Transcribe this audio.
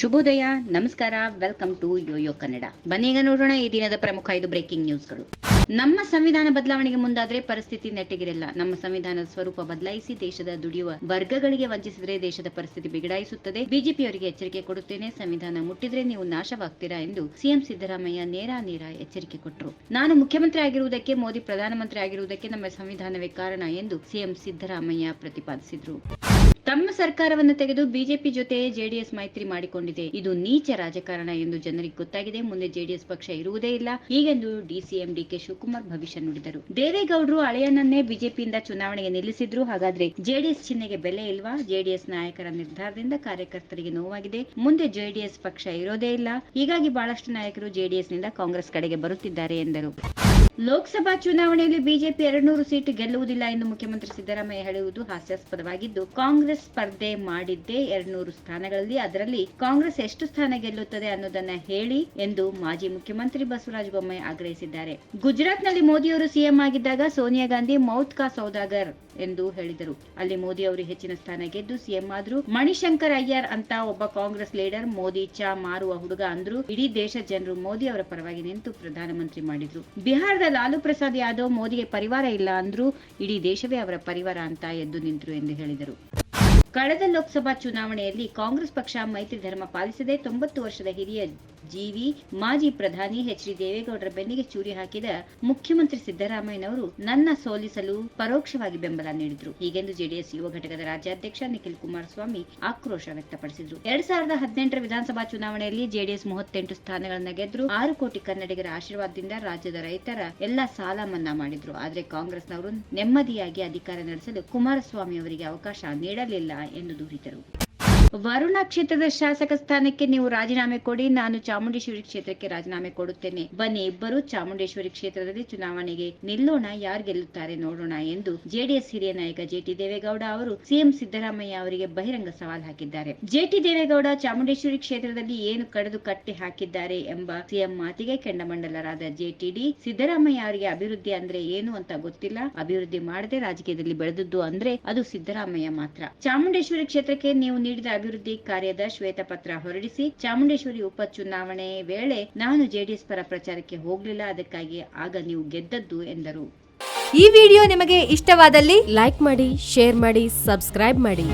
ಶುಭೋದಯ, ನಮಸ್ಕಾರ welcome to Yoyo Kannada ಬನ್ನೀಗ ನೋಡೋಣ ಈ ದಿನದ ಪ್ರಮುಖ ಐದು ಬ್ರೇಕಿಂಗ್ ನ್ಯೂಸ್ಗಳು ನಮ್ಮ ಸಂವಿಧಾನ ಬದಲಾವಣೆಗೆ ಮುಂದಾದ್ರೆ ಪರಿಸ್ಥಿತಿ ನೆಟ್ಟಿಗಿರಲ್ಲ. ನಮ್ಮ ಸಂವಿಧಾನದ ಸ್ವರೂಪ ಬದಲಾಯಿಸಿ ದೇಶದ ದುಡಿಯುವ ವರ್ಗಗಳಿಗೆ ವಂಚಿಸಿದ್ರೆ ದೇಶದ ಪರಿಸ್ಥಿತಿ ಬಿಗಡಾಯಿಸುತ್ತದೆ. ಬಿಜೆಪಿಯವರಿಗೆ ಎಚ್ಚರಿಕೆ ಕೊಡುತ್ತೇನೆ. ಸಂವಿಧಾನ ಮುಟ್ಟಿದ್ರೆ ನೀವು ನಾಶವಾಗ್ತೀರಾ ಎಂದು ಸಿಎಂ ಸಿದ್ದರಾಮಯ್ಯ ನೇರ ನೇರ ಎಚ್ಚರಿಕೆ ಕೊಟ್ಟರು ನಾನು ಮುಖ್ಯಮಂತ್ರಿ ಆಗಿರುವುದಕ್ಕೆ, ಮೋದಿ ಪ್ರಧಾನಮಂತ್ರಿ ಆಗಿರುವುದಕ್ಕೆ ನಮ್ಮ ಸಂವಿಧಾನವೇ ಕಾರಣ ಎಂದು ಸಿಎಂ ಸಿದ್ದರಾಮಯ್ಯ ಪ್ರತಿಪಾದಿಸಿದರು. ತಮ್ಮ ಸರ್ಕಾರವನ್ನು ತೆಗೆದು ಬಿಜೆಪಿ ಜೊತೆ ಜೆಡಿಎಸ್ ಮೈತ್ರಿ ಮಾಡಿಕೊಂಡಿದೆ. ಇದು ನೀಚ ರಾಜಕಾರಣ ಎಂದು ಜನರಿಗೆ ಗೊತ್ತಾಗಿದೆ. ಮುಂದೆ ಜೆಡಿಎಸ್ ಪಕ್ಷ ಇರುವುದೇ ಇಲ್ಲ. ಹೀಗೆಂದು ಡಿಸಿಎಂ ಡಿಕೆ ಶಿವಕುಮಾರ್ ಭವಿಷ್ಯ ನುಡಿದರು. ದೇವೇಗೌಡರು ಹಳೆಯನನ್ನೇ ಬಿಜೆಪಿಯಿಂದ ಚುನಾವಣೆಗೆ ನಿಲ್ಲಿಸಿದ್ರು. ಹಾಗಾದ್ರೆ ಜೆಡಿಎಸ್ ಚಿಹ್ನೆಗೆ ಬೆಲೆ ಇಲ್ವಾ? ಜೆಡಿಎಸ್ ನಾಯಕರ ನಿರ್ಧಾರದಿಂದ ಕಾರ್ಯಕರ್ತರಿಗೆ ನೋವಾಗಿದೆ. ಮುಂದೆ ಜೆಡಿಎಸ್ ಪಕ್ಷ ಇರೋದೇ ಇಲ್ಲ. ಹೀಗಾಗಿ ಬಹಳಷ್ಟು ನಾಯಕರು ಜೆಡಿಎಸ್ನಿಂದ ಕಾಂಗ್ರೆಸ್ ಕಡೆಗೆ ಬರುತ್ತಿದ್ದಾರೆ ಎಂದರು. ಲೋಕಸಭಾ ಚುನಾವಣೆಯಲ್ಲಿ ಬಿಜೆಪಿ ಎರಡ್ನೂರು ಸೀಟ್ ಗೆಲ್ಲುವುದಿಲ್ಲ ಎಂದು ಮುಖ್ಯಮಂತ್ರಿ ಸಿದ್ದರಾಮಯ್ಯ ಹೇಳುವುದು ಹಾಸ್ಯಾಸ್ಪದವಾಗಿದ್ದು, ಕಾಂಗ್ರೆಸ್ ಸ್ಪರ್ಧೆ ಮಾಡಿದ್ದೇ ಎರಡ್ನೂರು ಸ್ಥಾನಗಳಲ್ಲಿ. ಅದರಲ್ಲಿ ಕಾಂಗ್ರೆಸ್ ಎಷ್ಟು ಸ್ಥಾನ ಗೆಲ್ಲುತ್ತದೆ ಅನ್ನೋದನ್ನ ಹೇಳಿ ಎಂದು ಮಾಜಿ ಮುಖ್ಯಮಂತ್ರಿ ಬಸವರಾಜ ಬೊಮ್ಮಾಯಿ ಆಗ್ರಹಿಸಿದ್ದಾರೆ. ಗುಜರಾತ್ನಲ್ಲಿ ಮೋದಿ ಮೋದಿಯವರು ಸಿಎಂ ಆಗಿದ್ದಾಗ ಸೋನಿಯಾ ಗಾಂಧಿ ಮೌತ್ ಕಾ ಸೌದಾಗರ್ ಎಂದು ಹೇಳಿದರು. ಅಲ್ಲಿ ಮೋದಿ ಅವರು ಹೆಚ್ಚಿನ ಸ್ಥಾನ ಗೆದ್ದು ಸಿಎಂ ಆದ್ರು. ಮಣಿಶಂಕರ್ ಅಯ್ಯರ್ ಅಂತ ಒಬ್ಬ ಕಾಂಗ್ರೆಸ್ ಲೀಡರ್ ಮೋದಿ ಚಾ ಮಾರುವ ಹುಡುಗ ಅಂದ್ರು. ಇಡೀ ದೇಶದ ಜನರು ಮೋದಿ ಅವರ ಪರವಾಗಿ ನಿಂತು ಪ್ರಧಾನಮಂತ್ರಿ ಮಾಡಿದ್ರು. ಬಿಹಾರದ ಲಾಲು ಪ್ರಸಾದ್ ಯಾದವ್ ಮೋದಿಗೆ ಪರಿವಾರ ಇಲ್ಲ ಅಂದ್ರು. ಇಡೀ ದೇಶವೇ ಅವರ ಪರಿವಾರ ಅಂತ ಎದ್ದು ನಿಂತರು ಎಂದು ಹೇಳಿದರು. ಕಳೆದ ಲೋಕಸಭಾ ಚುನಾವಣೆಯಲ್ಲಿ ಕಾಂಗ್ರೆಸ್ ಪಕ್ಷ ಮೈತ್ರಿ ಧರ್ಮ ಪಾಲಿಸದೆ ತೊಂಬತ್ತು ವರ್ಷದ ಹಿರಿಯ ಜೀವಿ, ಮಾಜಿ ಪ್ರಧಾನಿ ಎಚ್ ಡಿ ದೇವೇಗೌಡರ ಬೆನ್ನಿಗೆ ಚೂರಿ ಹಾಕಿದ ಮುಖ್ಯಮಂತ್ರಿ ಸಿದ್ದರಾಮಯ್ಯನವರು ನನ್ನ ಸೋಲಿಸಲು ಪರೋಕ್ಷವಾಗಿ ಬೆಂಬಲ ನೀಡಿದ್ರು. ಹೀಗೆಂದು ಜೆಡಿಎಸ್ ಯುವ ಘಟಕದ ರಾಜ್ಯಾಧ್ಯಕ್ಷ ನಿಖಿಲ್ ಕುಮಾರಸ್ವಾಮಿ ಆಕ್ರೋಶ ವ್ಯಕ್ತಪಡಿಸಿದ್ರು. ಎರಡ್ ಸಾವಿರದ ಹದಿನೆಂಟರ ವಿಧಾನಸಭಾ ಚುನಾವಣೆಯಲ್ಲಿ ಜೆಡಿಎಸ್ ಮೂವತ್ತೆಂಟು ಸ್ಥಾನಗಳನ್ನ ಗೆದ್ರು. ಆರು ಕೋಟಿ ಕನ್ನಡಿಗರ ಆಶೀರ್ವಾದದಿಂದ ರಾಜ್ಯದ ರೈತರ ಎಲ್ಲಾ ಸಾಲ ಮನ್ನಾ ಮಾಡಿದ್ರು. ಆದ್ರೆ ಕಾಂಗ್ರೆಸ್ನವರು ನೆಮ್ಮದಿಯಾಗಿ ಅಧಿಕಾರ ನಡೆಸಲು ಕುಮಾರಸ್ವಾಮಿ ಅವರಿಗೆ ಅವಕಾಶ ನೀಡಲಿಲ್ಲ ಎಂದು ದೂರಿದರು. ವರುಣ ಕ್ಷೇತ್ರದ ಶಾಸಕ ಸ್ಥಾನಕ್ಕೆ ನೀವು ರಾಜೀನಾಮೆ ಕೊಡಿ. ನಾನು ಚಾಮುಂಡೇಶ್ವರಿ ಕ್ಷೇತ್ರಕ್ಕೆ ರಾಜೀನಾಮೆ ಕೊಡುತ್ತೇನೆ. ಬನ್ನಿ, ಇಬ್ಬರು ಚಾಮುಂಡೇಶ್ವರಿ ಕ್ಷೇತ್ರದಲ್ಲಿ ಚುನಾವಣೆಗೆ ನಿಲ್ಲೋಣ. ಯಾರು ಗೆಲ್ಲುತ್ತಾರೆ ನೋಡೋಣ ಎಂದು ಜೆಡಿಎಸ್ ಹಿರಿಯ ನಾಯಕ ಜೆಟಿ ದೇವೇಗೌಡ ಅವರು ಸಿಎಂ ಸಿದ್ದರಾಮಯ್ಯ ಅವರಿಗೆ ಬಹಿರಂಗ ಸವಾಲ್ ಹಾಕಿದ್ದಾರೆ. ಜೆಟಿ ದೇವೇಗೌಡ ಚಾಮುಂಡೇಶ್ವರಿ ಕ್ಷೇತ್ರದಲ್ಲಿ ಏನು ಕಡಿದು ಕಟ್ಟಿ ಹಾಕಿದ್ದಾರೆ ಎಂಬ ಸಿಎಂ ಮಾತಿಗೆ ಕೆಂಡಮಂಡಲರಾದ ಜೆಟಿಡಿ ಸಿದ್ದರಾಮಯ್ಯ ಅವರಿಗೆ ಅಭಿವೃದ್ಧಿ ಅಂದ್ರೆ ಏನು ಅಂತ ಗೊತ್ತಿಲ್ಲ. ಅಭಿವೃದ್ಧಿ ಮಾಡದೆ ರಾಜಕೀಯದಲ್ಲಿ ಬೆಳೆದದ್ದು ಅಂದ್ರೆ ಅದು ಸಿದ್ದರಾಮಯ್ಯ ಮಾತ್ರ. ಚಾಮುಂಡೇಶ್ವರಿ ಕ್ಷೇತ್ರಕ್ಕೆ ನೀವು ನೀಡಿದ ಅಭಿವೃದ್ಧಿ ಕಾರ್ಯದ ಶ್ವೇತಪತ್ರ ಹೊರಡಿಸಿ ಚಾಮುಂಡೇಶ್ವರಿ ಉಪಚುನಾವಣೆ ವೇಳೆ ನಾನು ಜೆಡಿಎಸ್ ಪರ ಪ್ರಚಾರಕ್ಕೆ ಹೋಗ್ಲಿಲ್ಲ, ಅದಕ್ಕಾಗಿ ಆಗ ನೀವು ಗೆದ್ದದ್ದು, ಎಂದರು. ಈ ವಿಡಿಯೋ ನಿಮಗೆ ಇಷ್ಟವಾದಲ್ಲಿ ಲೈಕ್ ಮಾಡಿ, ಶೇರ್ ಮಾಡಿ, ಸಬ್ಸ್ಕ್ರೈಬ್ ಮಾಡಿ.